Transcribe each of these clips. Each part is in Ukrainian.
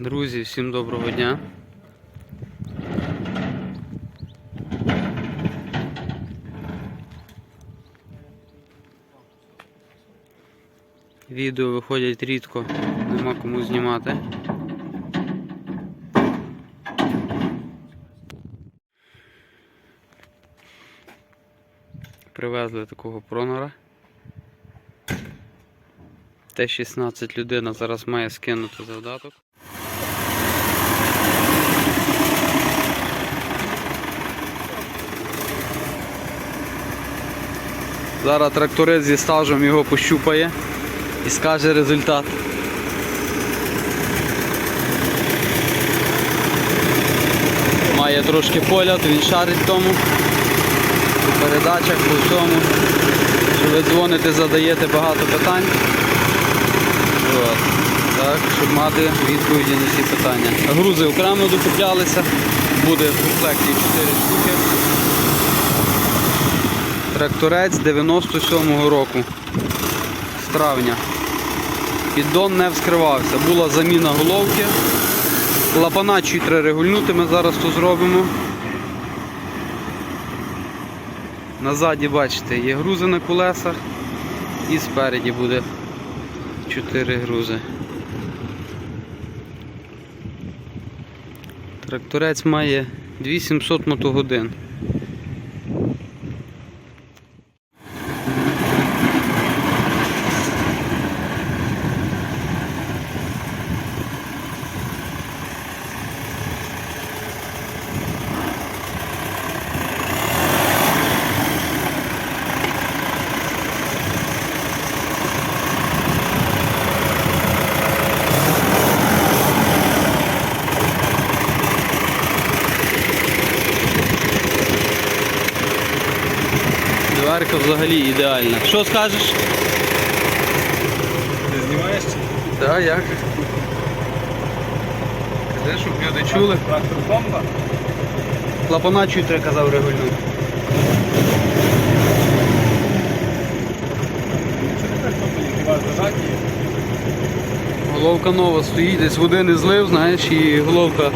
Друзі, всім доброго дня. Відео виходять рідко, нема кому знімати. Привезли такого пронора. Т-16 людина зараз має скинути завдаток. Зараз тракторець зі стажем його пощупає і скаже результат. Має трошки поля, то він шарить тому. По передачах, по всьому. Що ви дзвоните, задаєте багато питань. От. Так, щоб мати відповіді на всі питання. Грузи окремо докуплялися. Буде в комплекті 4 штуки. Тракторець 97-го року. З травня. Піддон не вскривався. Була заміна головки. Клапана треба регульнути, ми зараз то зробимо. Назаді, бачите, є грузи на колесах і спереді буде 4 грузи. Тракторець має 2700 мотогодин. Взагалі ідеальна. Що скажеш? Ти знімаєш? Так, як? Кажи, щоб люди чули. Трактор бомба? Клапана чуть треба казав регульнути. Чого так зажаті? Головка нова стоїть, десь води не злив, знаєш, і головка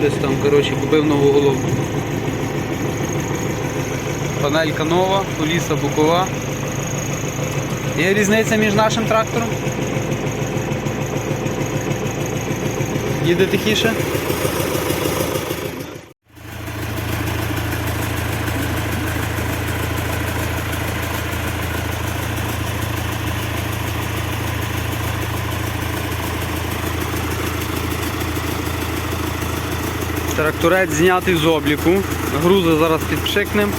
щось там, коротше, купив нову головку. Панелька нова, коліса бокова. Є різниця між нашим трактором? Їде тихіше? Тракторець знятий з обліку. Грузи зараз підпшикнем,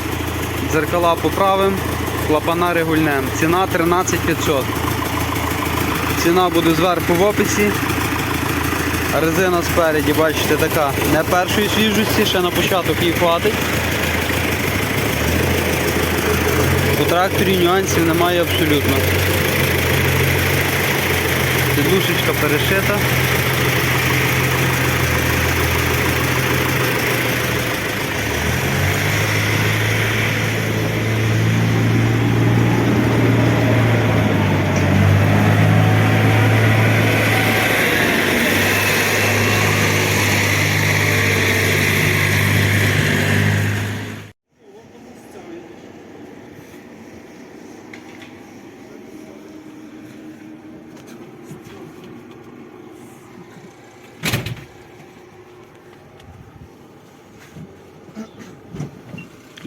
дзеркала поправимо, клапана регульнем. Ціна 13 500. Ціна буде зверху в описі. Резина спереді, бачите, така не першої свіжості, ще на початок її хватить. У тракторі нюансів немає абсолютно. Підлушечка перешита.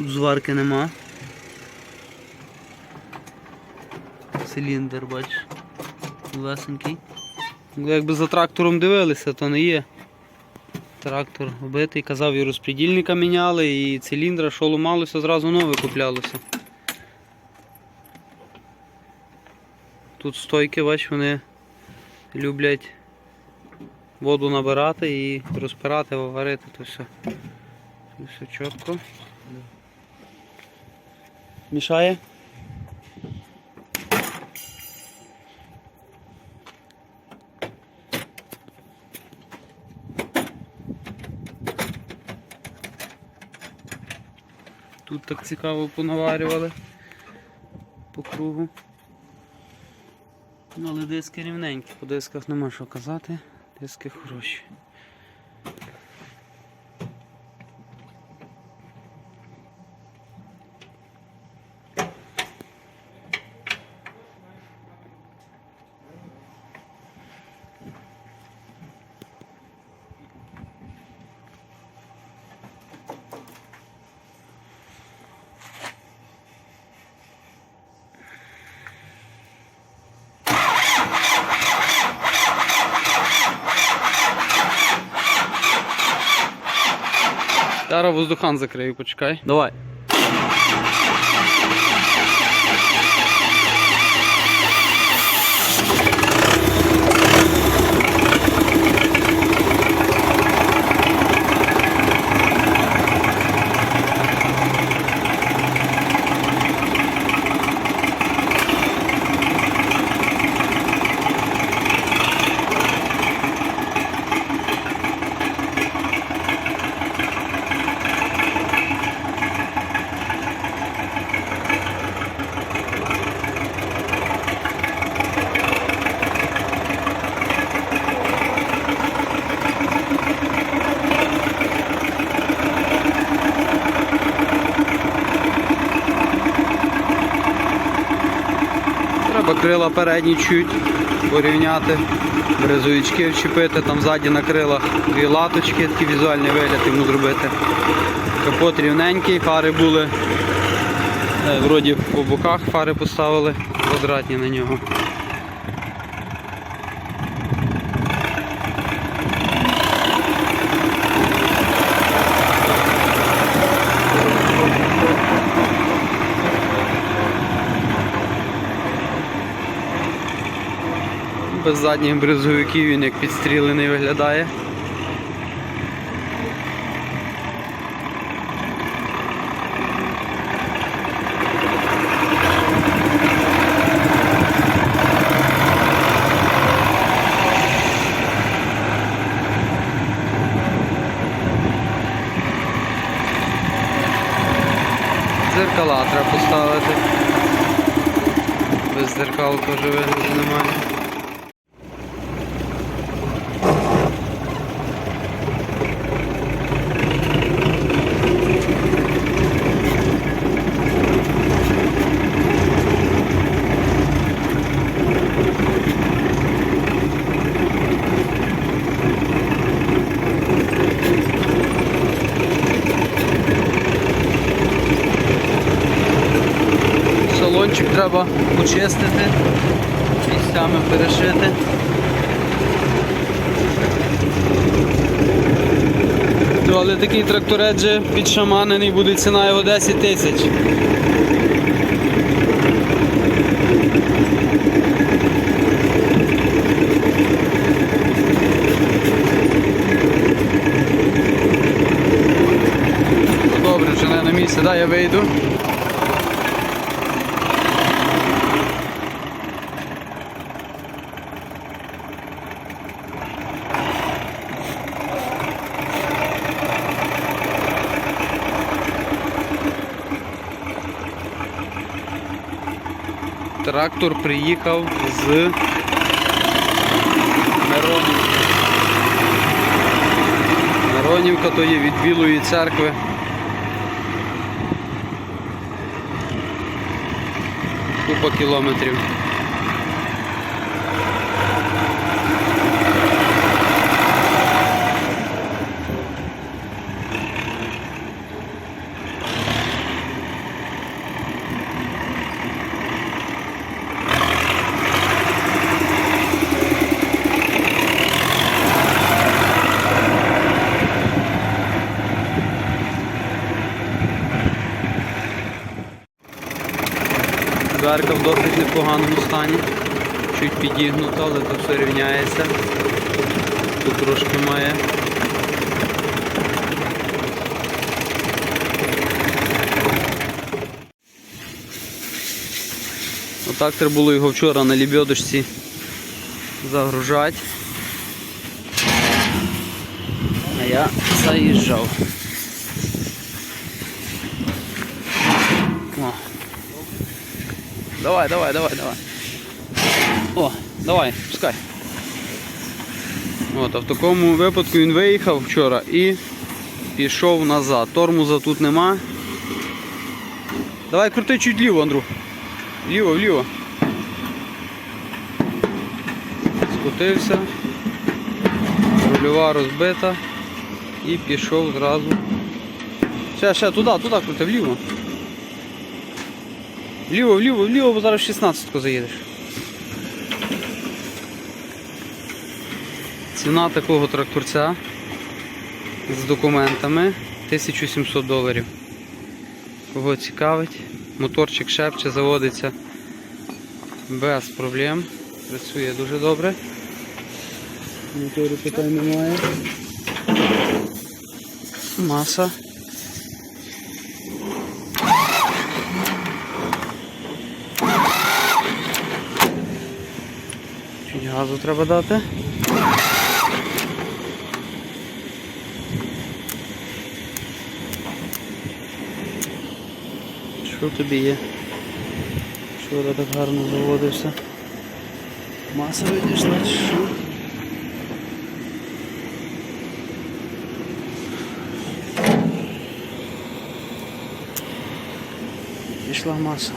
Тут зварки нема. Циліндр, бачиш, лесенький. Ну, Якби за трактором дивилися, то не є. Трактор вбитий, казав, і розпредільника міняли, і циліндра, що ломалося, зразу нове куплялося. Тут стойки, бач, вони люблять воду набирати і розпирати, варити, то все. Все чітко. Мішає? Тут так цікаво понаварювали по кругу. Ну, але диски рівненькі, по дисках нема що казати. Диски хороші. Воздухан закрию, почекай. Давай. Треба передні чуть порівняти, брезовички вчепити, там ззаді на крилах дві латочки, такий візуальний вигляд йому зробити. Капот рівненький, фари були, е, вроді по боках фари поставили, квадратні на нього. Без задніх брезовиків він як підстрілений виглядає. Дзеркала треба поставити. Без дзеркал теж вигляду немає. Салончик треба почистити, місцями перешити. Ну, але такий тракторець же підшаманений буде ціна його 10 тисяч. Добре, вже не на місце, дай я вийду. Трактор приїхав з Миронівки. Миронівка то є від Білої церкви. Купа кілометрів. Дверка в досить непоганому стані. Чуть підігнута, але то все рівняється. Тут трошки має. Отак треба було його вчора на лебедочці загружати. А я заїжджав. Давай, давай, давай, давай. О, давай, пускай. От, а в такому випадку він виїхав вчора і пішов назад. Тормоза тут нема. Давай крути чуть вліво, Андрю. Вліво, вліво. Скотився. Рульова розбита. І пішов зразу. Ще, ще, туди, туди крути, вліво. Вліво, вліво, вліво, бо зараз 16 заїдеш. Ціна такого тракторця з документами 1700 доларів. Кого цікавить, моторчик шепче, заводиться без проблем. Працює дуже добре. Мотору питань немає. Маса. Газу треба дати. Що тобі є? Вчора так гарно заводився. Маса відійшла що? Пішла маса.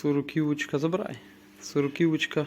Сороківочка забирай. Сороківочка.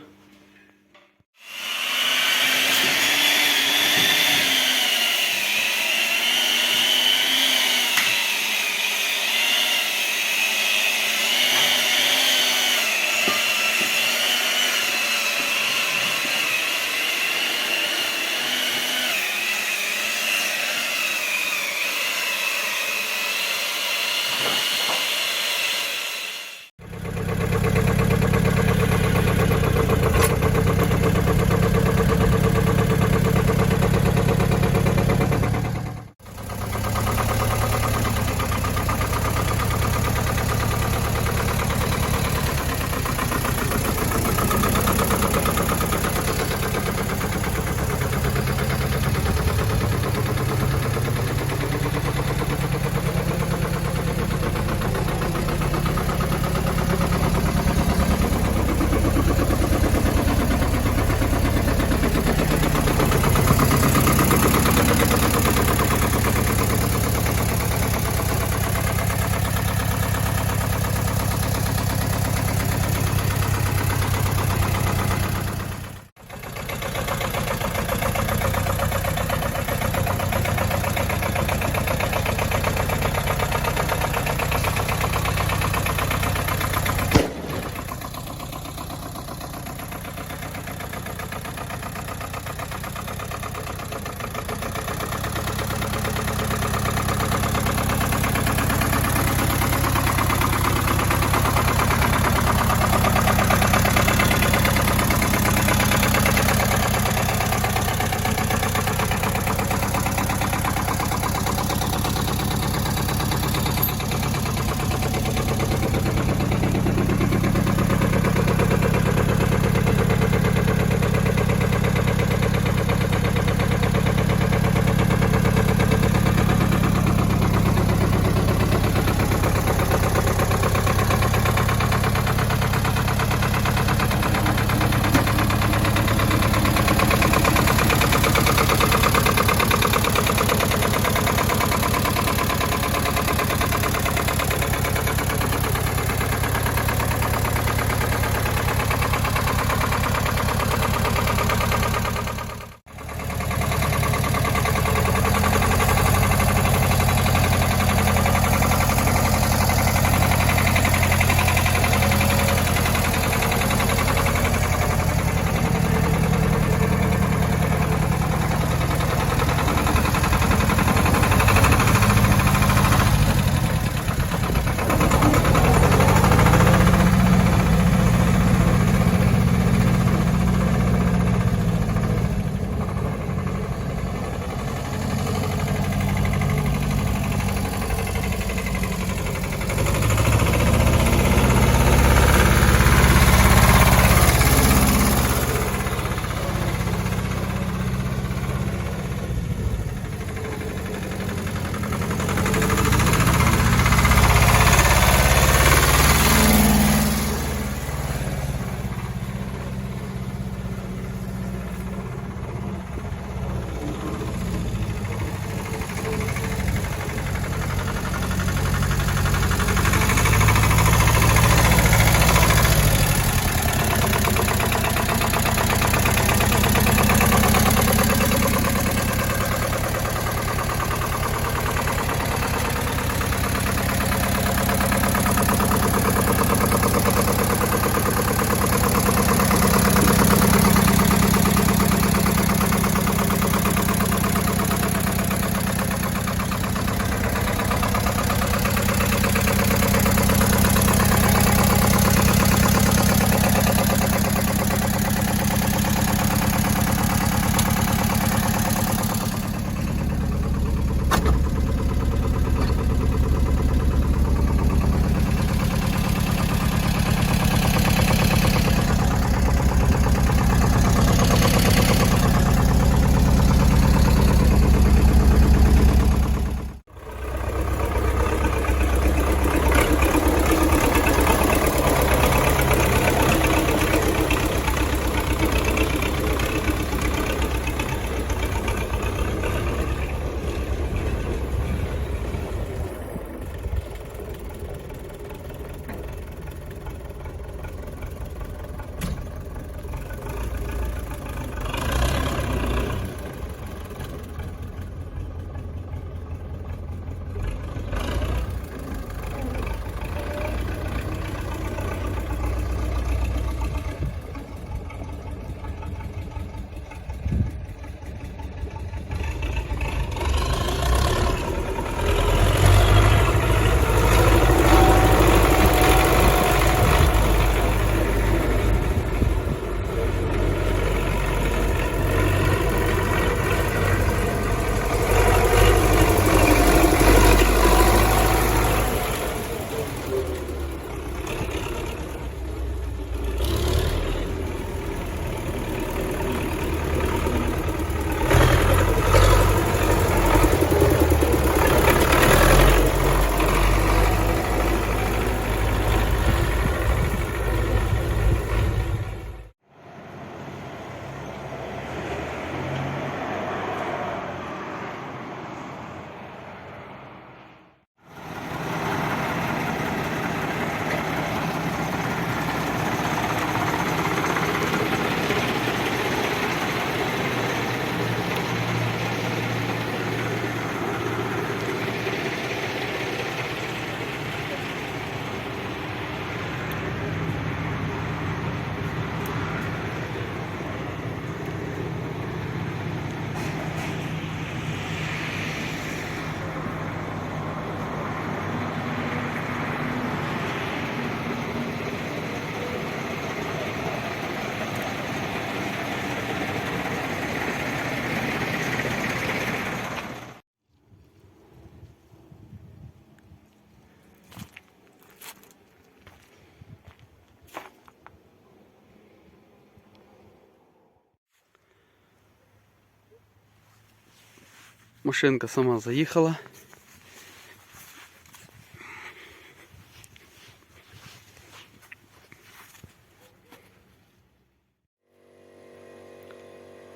Машинка сама заїхала.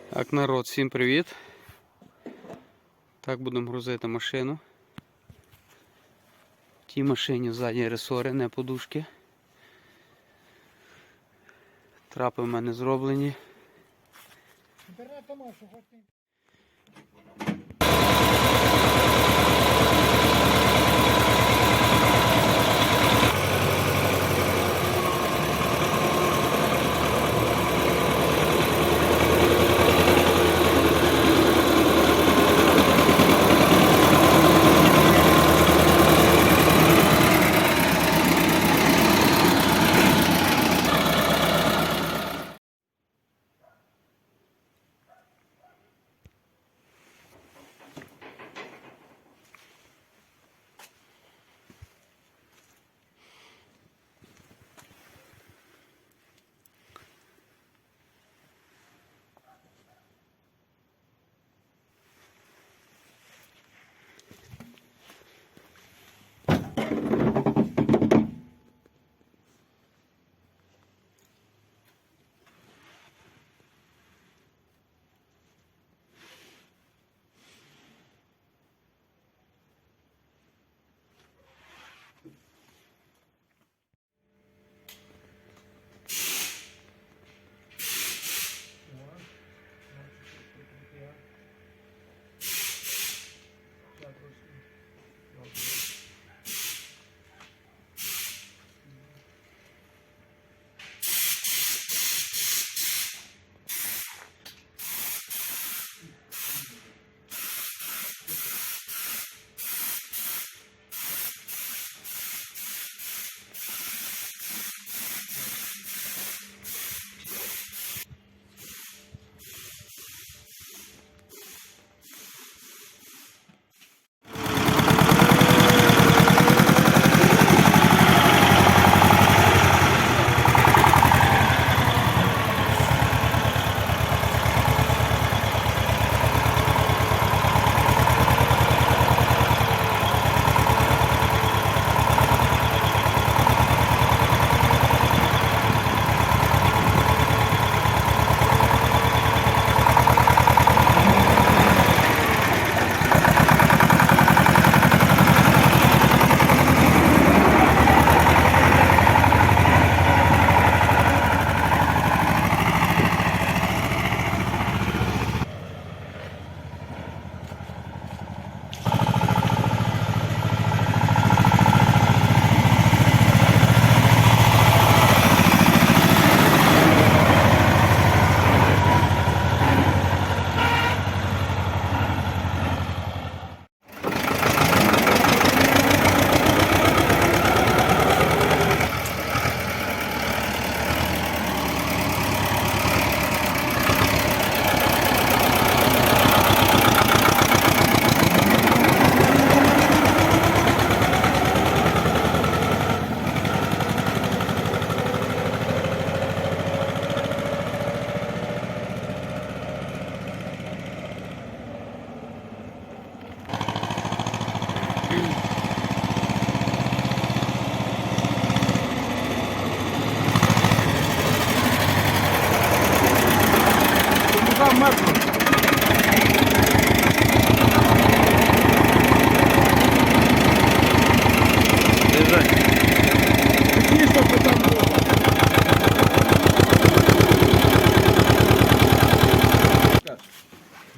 Так, народ, всім привіт. Так будемо грузити машину. Тій машині задні ресори, не подушки. Трапи в мене зроблені.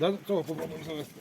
До того попробуємо завести.